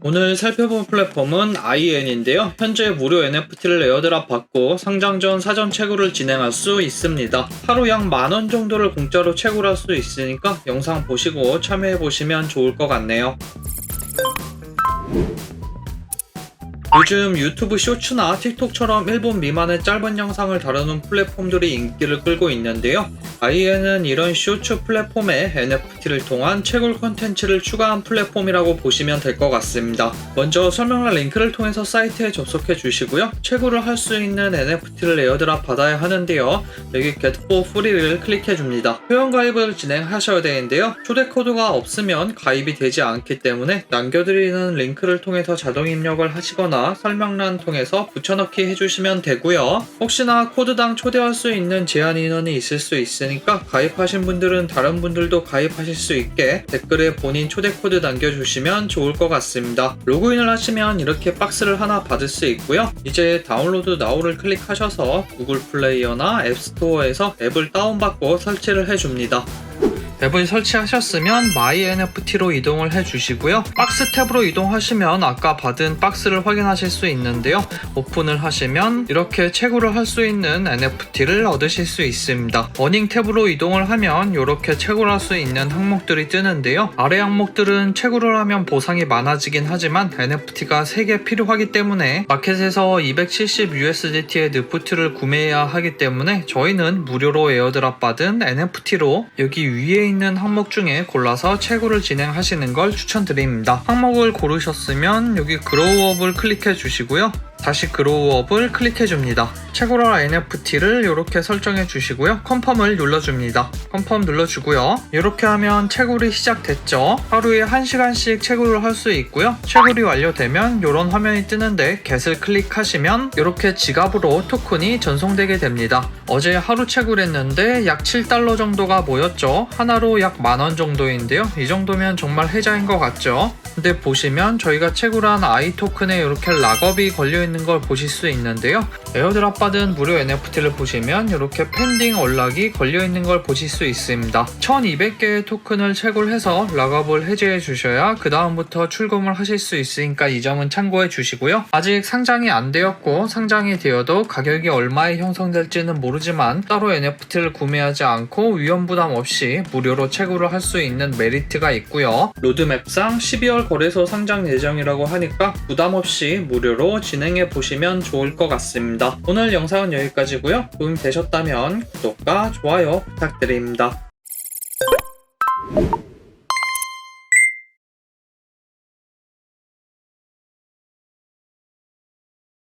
오늘 살펴본 플랫폼은 IN인데요. 현재 무료 NFT를 에어드랍 받고 상장 전 사전 채굴을 진행할 수 있습니다. 하루 약 만 원 정도를 공짜로 채굴할 수 있으니까 영상 보시고 참여해 보시면 좋을 것 같네요. 요즘 유튜브 쇼츠나 틱톡처럼 1분 미만의 짧은 영상을 다루는 플랫폼들이 인기를 끌고 있는데요. IN은 이런 쇼츠 플랫폼에 NFT를 통한 채굴 콘텐츠를 추가한 플랫폼이라고 보시면 될 것 같습니다. 먼저 설명란 링크를 통해서 사이트에 접속해 주시고요. 채굴을 할 수 있는 NFT를 에어드랍 받아야 하는데요. 여기 Get for Free를 클릭해 줍니다. 회원 가입을 진행하셔야 되는데요. 초대 코드가 없으면 가입이 되지 않기 때문에 남겨드리는 링크를 통해서 자동 입력을 하시거나 설명란 통해서 붙여넣기 해주시면 되고요. 혹시나 코드당 초대할 수 있는 제한 인원이 있을 수 있으니 까 가입하신 분들은 다른 분들도 가입하실 수 있게 댓글에 본인 초대 코드 남겨주시면 좋을 것 같습니다. 로그인을 하시면 이렇게 박스를 하나 받을 수 있고요. 이제 다운로드 나우를 클릭하셔서 구글 플레이어나 앱스토어에서 앱을 다운받고 설치를 해줍니다. 앱을 설치하셨으면 마이 NFT로 이동을 해주시고요. 박스 탭으로 이동하시면 아까 받은 박스를 확인하실 수 있는데요. 오픈을 하시면 이렇게 채굴을 할 수 있는 NFT를 얻으실 수 있습니다. 어닝 탭으로 이동을 하면 이렇게 채굴할 수 있는 항목들이 뜨는데요. 아래 항목들은 채굴을 하면 보상이 많아지긴 하지만 NFT가 3개 필요하기 때문에 마켓에서 270 USDT의 느프트를 구매해야 하기 때문에 저희는 무료로 에어드랍 받은 NFT로 여기 위에 있는 항목 중에 골라서 채굴을 진행하시는 걸 추천드립니다. 항목을 고르셨으면 여기 그로우업을 클릭해 주시고요. 다시 그로우업을 클릭해 줍니다. 채굴할 NFT를 이렇게 설정해 주시고요. 컨펌을 눌러줍니다. 컨펌 눌러주고요. 이렇게 하면 채굴이 시작됐죠. 하루에 1시간씩 채굴을 할 수 있고요. 채굴이 완료되면 이런 화면이 뜨는데 get을 클릭하시면 이렇게 지갑으로 토큰이 전송되게 됩니다. 어제 하루 채굴했는데 약 7달러 정도가 모였죠. 하나로 약 만원 정도인데요. 이 정도면 정말 혜자인 것 같죠. 근데 보시면 저희가 채굴한 I 토큰에 이렇게 락업이 걸려 있는 걸 보실 수 있는데요. 에어드랍 받은 무료 NFT를 보시면 이렇게 펜딩 연락이 걸려 있는 걸 보실 수 있습니다. 1200개의 토큰을 채굴해서 락업을 해제해 주셔야 그 다음부터 출금을 하실 수 있으니까 이 점은 참고해 주시고요. 아직 상장이 안 되었고 상장이 되어도 가격이 얼마에 형성될지는 모르지만 따로 NFT를 구매하지 않고 위험 부담 없이 무료로 채굴을 할 수 있는 메리트가 있고요. 로드맵상 12월 거래소 상장 예정이라고 하니까 부담 없이 무료로 진행 해 보시면 좋을 것 같습니다. 오늘 영상은 여기까지고요. 도움이 되셨다면 구독과 좋아요 부탁드립니다.